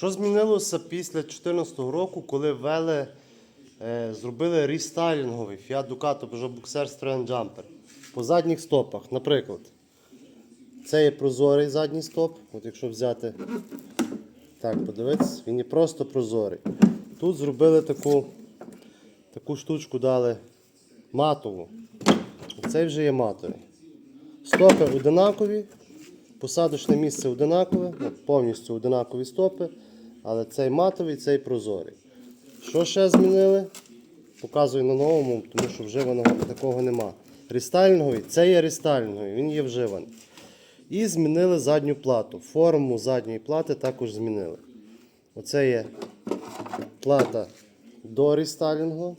Що змінилося після 2014 року, коли ввели, е, зробили рестайлінговий Fiat Ducato Peugeot Boxer Citroen Jumper по задніх стопах. Наприклад, це є прозорий задній стоп. От якщо взяти, так, подивитися, він є просто прозорий. Тут зробили таку, таку штучку дали матову. Цей вже є матовий. Стопи одинакові, посадочне місце одинакове, ну, повністю одинакові стопи, але цей матовий, цей прозорий. Що ще змінили? Показую на новому, тому що вживаного такого нема. Рестайлінговий, це є рестайлінговий, він є вживаний. І змінили задню плату. Форму задньої плати також змінили. Оце є плата до рестайлінгу.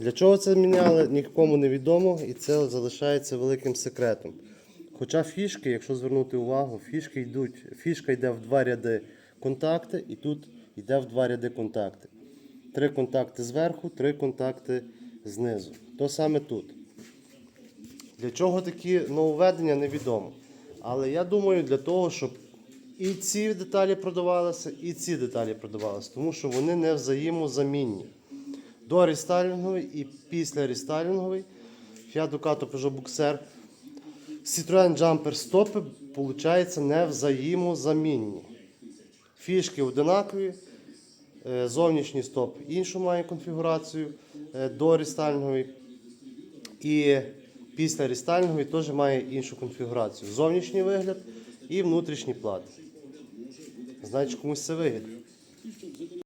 Для чого це міняли, нікому не відомо, і це залишається великим секретом. Хоча фішки, якщо звернути увагу, фішки йдуть, фішка йде в два ряди контакти, і тут йде в два ряди контакти. Три контакти зверху, три контакти знизу. То саме тут. Для чого такі нововведення, невідомо. Але я думаю, для того, щоб і ці деталі продавалися, і ці деталі продавалися, тому що вони не взаємозамінні. До рестайлінговий і після рестайлінговий Fiat Ducato Peugeot Boxer Citroen Jumper стопи, виходить, не взаємозамінні. Фішки одинакові, е, зовнішній стоп іншу має конфігурацію е, до рестайлінгової. І після рестайлінгової теж має іншу конфігурацію. Зовнішній вигляд і внутрішній плат. Значить, комусь це вигідно.